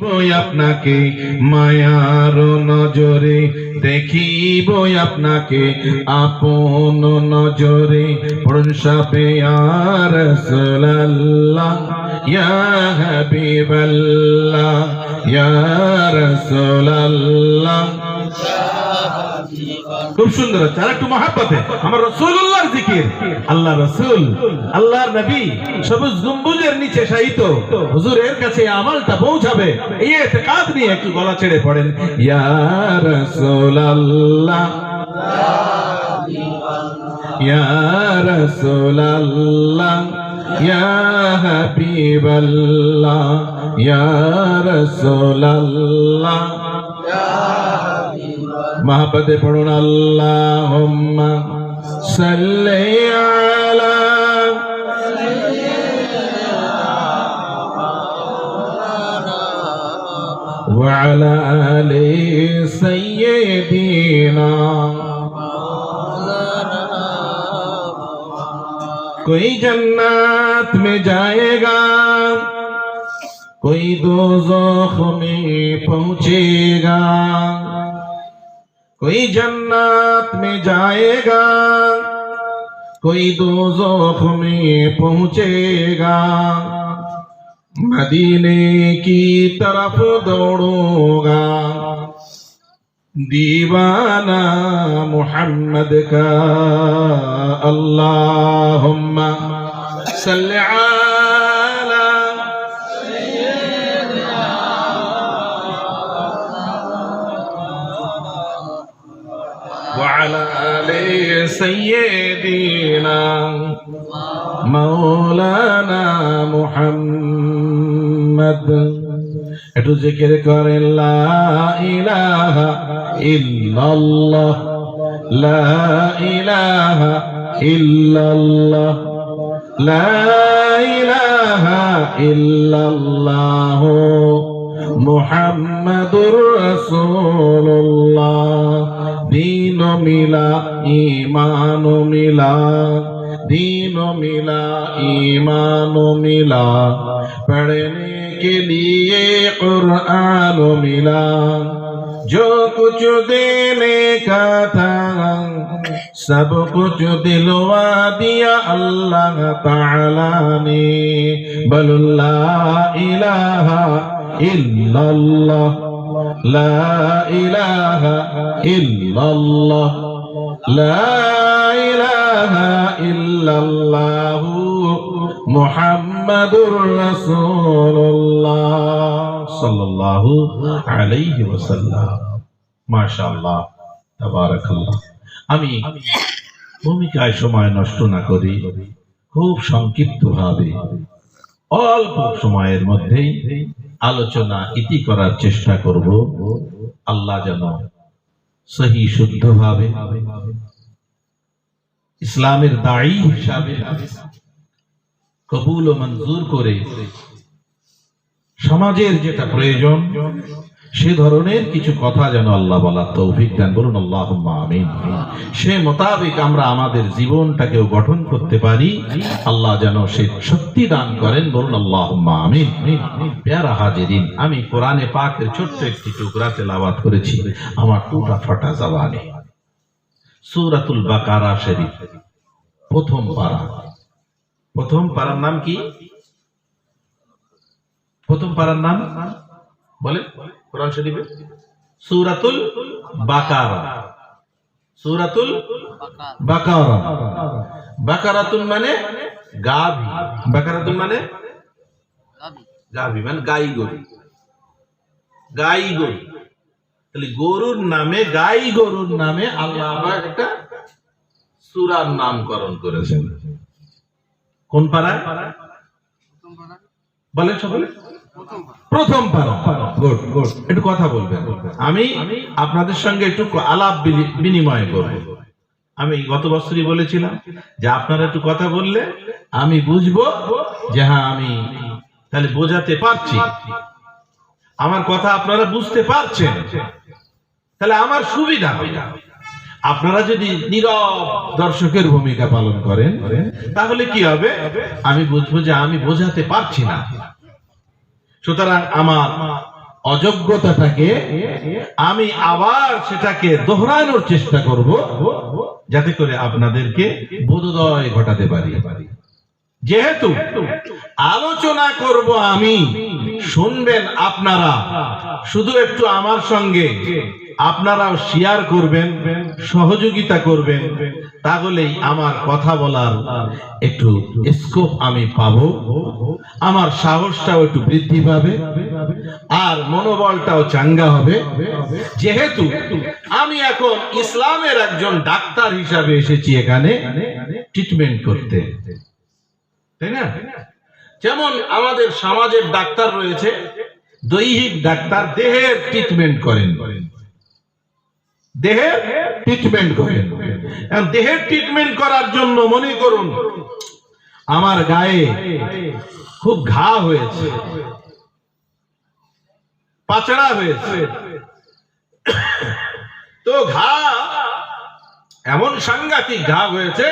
বই আপনাকে মায়ার নজরে দেখিব আপনাকে আপন নজরে। সাপে আর সোলাল্লাহ ইয়া হাবিবাল্লাহ, ইয়া রাসূলুল্লাহ। খুব সুন্দর হচ্ছে। আর একটু মহাব্বতে। আমার রসুল্লাহর জিকির। আল্লাহ রসুল, আল্লাহর নবী, সবুজ গম্বুজের নিচে শায়িত। হুজুরের কাছে আমলটা পৌঁছাবে। এই এতেকাদ নিয়ে একটু গলা ছেড়ে পড়েন। ইয়া রাসূলুল্লাহ। ইয়া রাসূলুল্লাহ। ইয়া হাবিবাল্লাহ। ইয়া রাসূলুল্লাহ। মহাপদে ಮಹಾಪದೆ ಪಡೋಣ अल्लाह ಸಲ್ಲೆಯಾಲ وعلى آل سيدنا कोई जन्नत में जाएगा कोई दोजोख में पहुंचेगा کوئی جنت میں جائے گا کوئی دوزخ میں پہنچے گا مدینے کی طرف دوڑوں گا دیوانہ محمد کا اللہم صلی علی سيدنا مولانا محمد একটু জিকির করেন লা ইলাহা ইল্লাল্লাহ লা ইলাহা ইল্লাল্লাহ লা ইলাহা ইল্লাল্লাহ মোহাম্মদুর রসুল্লাহ দিন মিলা ইমান মিলা دین ملا ایمان ملا پڑھنے کے لیے قرآن ملا جو کچھ دینے کا تھا سب کچھ دلوا دیا اللہ تعالی نے بل اللہ الہ ইল্লাল্লাহ, লা ইলাহা ইল্লাল্লাহ, লা ইলাহা ইল্লাল্লাহ মুহাম্মাদুর রাসূলুল্লাহ সাল্লাল্লাহু আলাইহি ওয়াসাল্লাম। মাশাআল্লাহ, তাবারাকাল্লাহ। আমি ভূমিকায় সময় নষ্ট না করি, খুব সংক্ষিপ্তভাবে, অল্প সময়ের মধ্যেই আলোচনা ইতি করার চেষ্টা করব। আল্লাহ যেন সহি শুদ্ধভাবে ইসলামের দায়ী হিসাবে কবুল ও মঞ্জুর করে সমাজের যেটা প্রয়োজন সে ধরনের কিছু কথা যেন আল্লাহ বলার তৌফিক দেন। বলুন আল্লাহ আমিন। সে মোতাবেক আমরা আমাদের জীবনটাকেও গঠন করতে পারি। আল্লাহ যেন সে শক্তি দান করেন। বলুন আল্লাহ আমিন। পেয়ারা হাজিরিন, আমি কোরআনে পাকের ছোট্ট একটি টুকরা তেলাওয়াত করেছি। আমার টুটা ফাটা জবানে। সূরাতুল বাকারা শরীফ, প্রথম পারা। প্রথম পারার নাম কি? প্রথম পারার নাম? বলে কোরআন শরীফে? সূরাতুল বাকারা। সূরাতুল বাকারা। বাকারাতুন মানে গাভী। বাকারাতুন মানে গাভী। মানে গাই গরু গাই গরু তাহলে গরুর নামে গাই গরুর নামে আল্লাহ একটা সুরার নামকরণ করেছেন। কোন পাড়ায়? বলেন সকলে। প্রথম পারা গুড গুড একটু কথা বলবেন। আমি আপনাদের সঙ্গে একটু আলাপ বিনিময় করব। আমি গত বছরই বলেছিলাম যে আপনারা একটু কথা বললে আমি বুঝব যে হ্যাঁ আমি তাহলে বোঝাতে পারছি। আমার কথা আপনারা বুঝতে পারছেন। তাহলে আমার সুবিধা হবে। আপনারা যদি নীরব দর্শকের ভূমিকা পালন করেন তাহলে কি হবে? আমি বুঝব যে আমি বোঝাতে পারছি না। সুতরাং আমার অযোগ্যতাটাকে আমি আবার সেটাকে দোহরানোর চেষ্টা করব, যাতে করে আপনাদেরকে বোধোদয় ঘটাতে পারি। যেহেতু আলোচনা করব আমি, শুনবেন আপনারা, শুধু একটু আমার সঙ্গে। আপনারাও শেয়ার করবেন, সহযোগিতা করবেন, তাহলেই আমার কথা বলার একটু স্কোপ আমি পাব, আমার সাহসটাও একটু বৃদ্ধি পাবে, আর মনোবলটাও চাঙ্গা হবে। যেহেতু আমি এখন ইসলামের একজন ডাক্তার হিসাবে এসেছি এখানে ট্রিটমেন্ট করতে। তাই না? যেমন আমাদের সমাজের ডাক্তার রয়েছে, দৈহিক ডাক্তার দেহের ট্রিটমেন্ট করেন। দেহের ট্রিটমেন্ট করেন দেহের ট্রিটমেন্ট করার জন্য মনে করুন, আমার গায়ে খুব ঘা হয়েছে, পাচড়া হয়েছে। তো ঘা, এমন সাংঘাতিক ঘা হয়েছে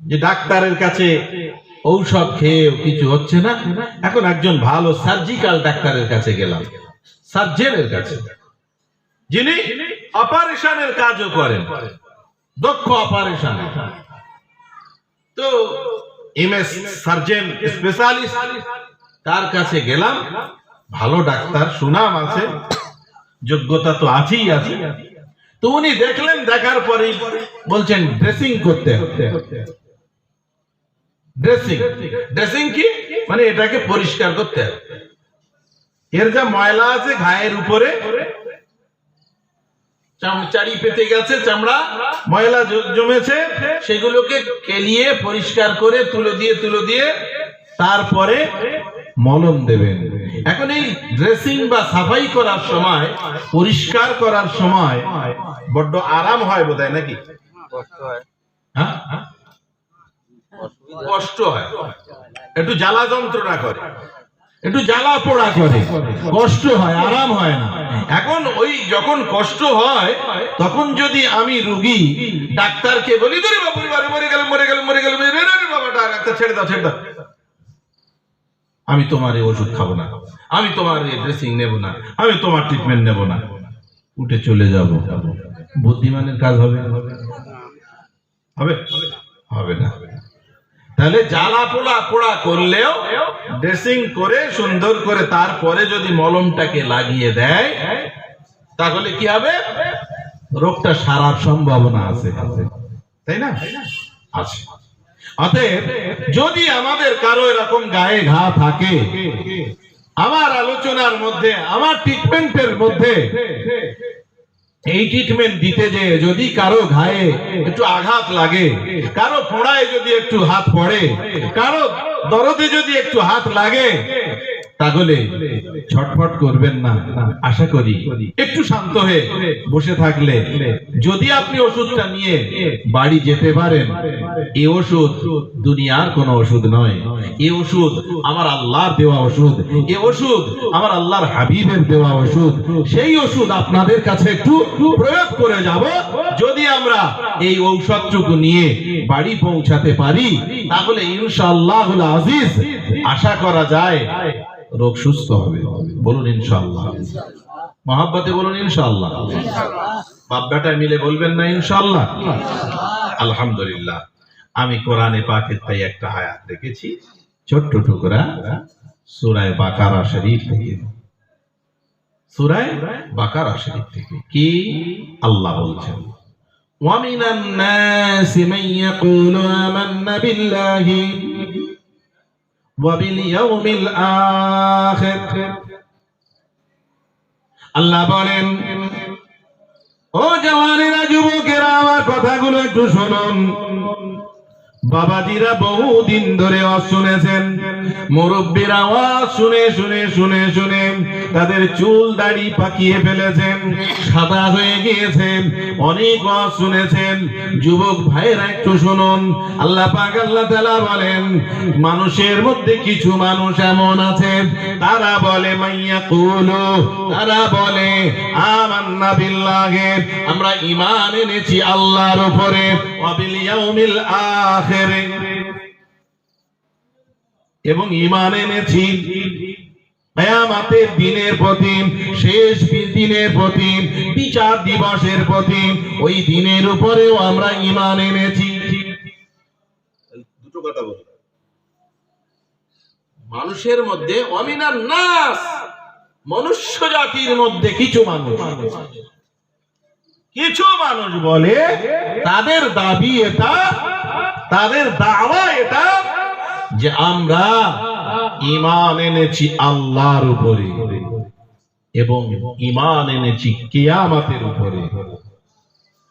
যে ডাক্তারের কাছে ঔষধ খেয়ে কিছু হচ্ছে না। এখন একজন ভালো সার্জিক্যাল ডাক্তারের কাছে গেলাম সার্জেনের কাছে। যিনি অপারেশনের কাজও করেন, দক্ষ অপারেশন। তো এমএস সার্জেন স্পেশালিস্ট, তার কাছে গেলাম, ভালো ডাক্তার, সুনাম আছে, যোগ্যতা তো আছেই আছে। তো উনি দেখলেন, দেখার পরে বলছেন ড্রেসিং করতে ড্রেসিং ড্রেসিং কি? মানে এটাকে পরিষ্কার করতে এর যা ময়লা আছে, ঘায়ের উপরে চারি পেতে গেছে চামড়া। ময়লা জমেছে। সেগুলোকে কেলিয়ে পরিষ্কার করে তুলে দিয়ে তুলে দিয়ে তারপরে মলম দেবেন। এখন এই ড্রেসিং বা সাফাই করার সময় পরিষ্কার করার সময় বড্ড আরাম হয় নাকি? হ্যাঁ। হ্যাঁ? কষ্ট হয়। একটু জ্বালা যন্ত্রণা করে। একটু জ্বালা পোড়া করে। কষ্ট হয়, আরাম হয় না। এখন ওই যখন কষ্ট হয়, তখন যদি আমি রুগী, ডাক্তারকে বলি ধরে বাবু মরে গেল মরে গেল মরে গেল বাবা ডাক্তার ছেড়ে দাও ছেড়ে দাও। আমি তোমার এই ওষুধ খাব না। আমি তোমার এই ড্রেসিং নেব না। আমি তোমার ট্রিটমেন্ট নেব না। উঠে চলে যাব। বুদ্ধিমানের কাজ হবে? হবে? হবে না। তাহলে জ্বালা পোড়া পোড়া করলেও ড্রেসিং করে, সুন্দর করে তারপরে যদি মলমটাকে লাগিয়ে দেয়, তাহলে কি হবে? রোগটা সারার সম্ভাবনা আছে। তাই না? আছে। অতএব যদি আমাদের কারও এরকম গায়ে ঘা থাকে, আমার আলোচনার মধ্যে, আমার ট্রিটমেন্টের মধ্যে এই ট্রিটমেন্ট দিতে যে যদি কারও ঘায়ে একটু আঘাত লাগে, কারও ফোড়ায় যদি একটু হাত পড়ে, কারও দরদে যদি একটু হাত লাগে তাহলে ছটফট করবেন না, আশা করি। একটু শান্ত হয়ে বসে থাকলে, যদি আপনি ওষুধটা নিয়ে বাড়ি যেতে পারেন, এ ওষুধ দুনিয়ার কোনো ওষুধ নয়। এ ওষুধ আমার আল্লাহর দেওয়া ওষুধ। এ ওষুধ আমার আল্লাহর হাবিবের দেওয়া ওষুধ। সেই ওষুধ আপনাদের কাছে একটু প্রয়োগ করে যাব। যদি আমরা এই ঔষধটুকু নিয়ে বাড়ি পৌঁছাতে পারি, তাহলে ইনশাআল্লাহ আজিজ আশা করা যায় রোগ সুস্থ হবে বলুন ইনশাআল্লাহ মহাব্বতে বলুন ইনশাআল্লাহ বাপ বেটায় মিলে বলবেন না ইনশাআল্লাহ আলহামদুলিল্লাহ আমি কোরআনে পাকের তাই একটা আয়াত দেখেছি ছোট্ট টুকরা সুরায় বাকারা শরীফ থেকে সুরায় বাকারা শরীফ থেকে কি আল্লাহ বলছেন ومن الناس من يقول آمنا بالله আল্লাহ বলেন ও জওয়ানেরা যুবকেরা আমার কথাগুলো একটু শুনুন। বাবাজিরা বহুদিন ধরে শুনেছেন। মুরব্বীরা ওয়াজ শুনে শুনে শুনে শুনে তাদের চুল দাড়ি পাকিয়ে ফেলেছেন, সাদা হয়ে গিয়েছেন অনেক ওয়াজ শুনেছেন। যুবক ভাইয়েরা একটু শুনুন। আল্লাহ পাক, আল্লাহ তাআলা বলেন, মানুষের মধ্যে কিছু মানুষ এমন আছে, তারা বলে মাইয়া কুলু তারা বলে, আমান্না বিল্লাহে আমরা ঈমান এনেছি আল্লাহর উপরে। ওয়া বিল ইয়াউমিল আখিরে এবং ঈমান এনেছি। কেয়ামতের দিনের প্রতি শেষ দিনের প্রতি বিচার দিবসের প্রতি ওই দিনের উপরেও আমরা ইমান এনেছি। দুটো কথা বলি। মানুষের মধ্যে অমিনার নাস মনুষ্য জাতির মধ্যে কিছু মানুষ কিছু মানুষ বলে তাদের দাবি এটা তাদের দাওয়া এটা যে আমরা ইমান এনেছি আল্লাহর উপরে এবং ইমান এনেছি কিয়ামতের উপরে।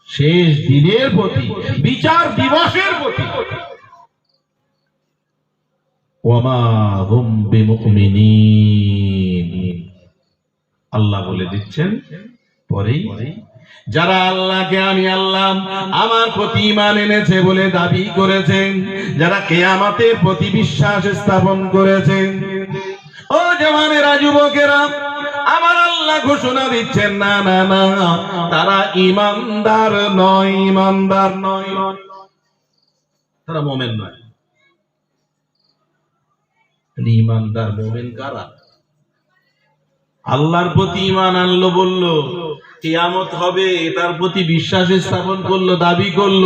শেষ দিনের প্রতি, বিচার দিবসের প্রতি। আল্লাহ বলে দিচ্ছেন, পরেই যারা আল্লাহকে আমি আল্লাহ, আমার প্রতি ইমান এনেছে বলে দাবি করেছেন, যারা কেয়ামতের প্রতি বিশ্বাস স্থাপন করেছেন। ও জওয়ানেরা, যুবকেরা, আমার আল্লাহ ঘোষণা দিচ্ছেন, না না না, তারা ইমানদার নয় ইমানদার নয়। তারা মোমেন নয়। ইমানদার মোমেন কারা? আল্লাহর প্রতি ইমান আনলো, বলল কিয়ামত হবে, তার প্রতি বিশ্বাস স্থাপন করল, দাবি করল।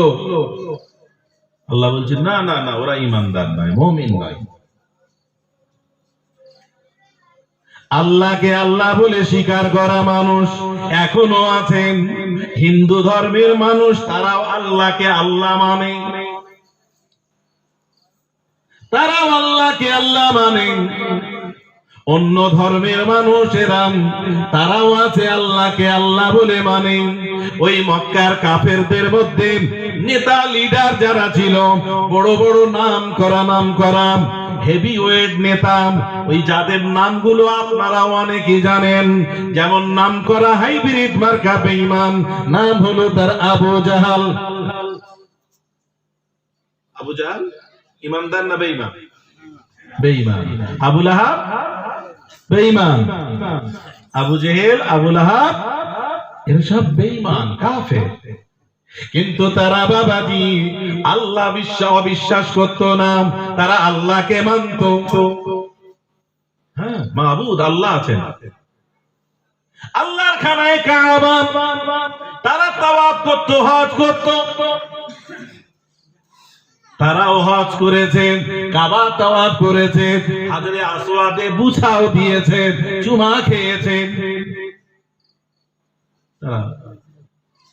আল্লাহ বলছেন, না না না, ওরা ইমানদার নয়, মমিন নয়। আল্লাহকে আল্লাহ বলে স্বীকার করা মানুষ এখনও আছেন। হিন্দু ধর্মের মানুষ, তারাও আল্লাহকে আল্লাহ মানে। তারাও আল্লাহকে আল্লাহ মানে। অন্য ধর্মের মানুষেরাম তারাও আছে আল্লাহকে আল্লাহ বলে মানে। ওই মক্কার কাফেরদের মধ্যে নেতা লিডার যারা ছিল, বড় বড় নাম করা নাম করা হেভি ওয়েট নেতা, ওই যাদের নামগুলো আপনারা অনেকেই জানেন। যেমন নাম করা হাইব্রিড মার্কা বেঈমান, নাম হলো তার আবু জাহাল। আবু জাহাল? ইমানদার না বেঈমান? বেঈমান। আবু লাহাব? বেঈমান। আবু জেহেল, আবু লাহাব, এরা সব বেঈমান, কাফের। কিন্তু তারা বাবাজি, আল্লাহ বিশ্বাস, অবিশ্বাস করত না। তারা আল্লাহকে মানত। হ্যাঁ মাহবুদ আল্লাহ আছেন। আল্লাহর খানায় কাবা। তারা তাওয়াফ করত, হজ করত। তারাও হজ করেছেন, কাবা করেছেন, হাজরে আসওয়াদে দিয়েছেন, চুমা খেয়েছেন।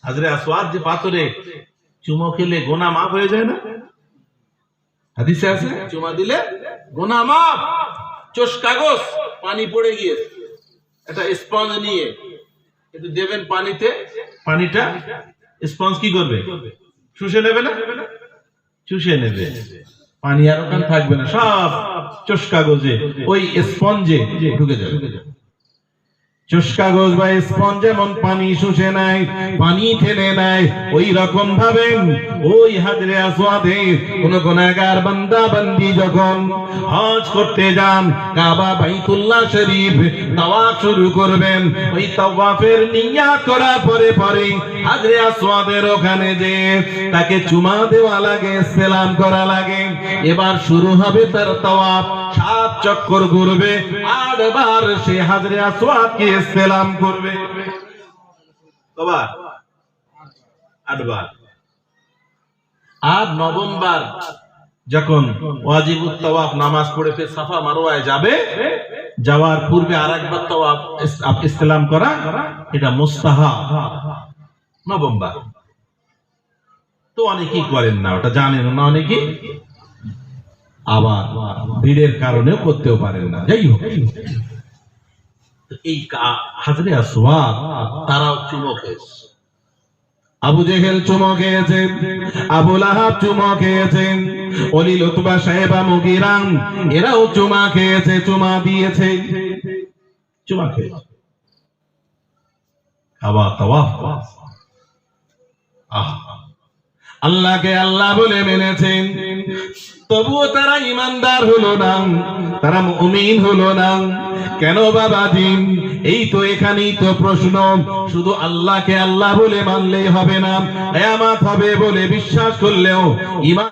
হাজরে আসওয়াদ যে পাথরে চুমো খেলে গোনা মাফ হয়ে যায় না? হাদিসে আছে? চুমা দিলে গোনা মাফ। চোষ কাগজ, পানি পড়ে গিয়ে, একটা স্পঞ্জ নিয়ে, একটু দেবেন পানিতে। পানিটা স্পঞ্জ কি করবে? শুষে নেবে না? চুষে নেবে। পানি আর ওখানে থাকবে না সব চোষ কাগজে ওই স্পঞ্জে ঢুকে যাবে। যেমন পানি শুষে নেয়, পানি টেনে নেয়। ওই রকম ভাবে ওই হাজরে কোন বান্দা বান্দি যখন হজ করতে যান, কাবা বাইতুল্লাহ শরীফ শুরু করবেন। ওই তাওয়াফের পরে পরে হাজরে আসওয়াদের ওখানে যে তাকে চুমা দেওয়া লাগে, সালাম করা লাগে। এবার শুরু হবে তার তাওয়াফ। সাত চক্কর ঘুরবে, আটবার সে হাজরে আসওয়াদকে সালাম করবে। কবার? আটবার। আর নবমবার যখন ওয়াজিবুত তাওয়াফ নামাজ পড়ে ফের সাফা মারোয়ায় যাবে, যাওয়ার পূর্বে আরেকবার তাওয়াফ ইস- ইসলাম করা, এটা মুস্তাহাব নবমবার তো অনেকেই করেন না, ওটা জানেন না অনেকেই। আবার ভিড়ের কারণেও করতেও পারেন না। যাই হোক। এই হাজরে আসওয়াদ, তারাও চুমো খেয়েছে। আবু জেহেল চুমো খেয়েছেন আবু লাহাব চুমো খেয়েছেন অলি লুতবা সাহেবা মুগিরাম, এরাও চুমা খেয়েছে, চুমা দিয়েছে। চুমা খেয়েছে। খাওয়া তাওয়াফ আহ আল্লাহকে আল্লাহ বলে মেনেছেন। তবুও তারা ইমানদার হলো না, তারা মুমিন হলো না। কেন বাবা দিন? এই তো এখানেই তো প্রশ্ন। শুধু আল্লাহকে আল্লাহ বলে মানলেই হবে না এমাত হবে বলে বিশ্বাস করলেও ইমান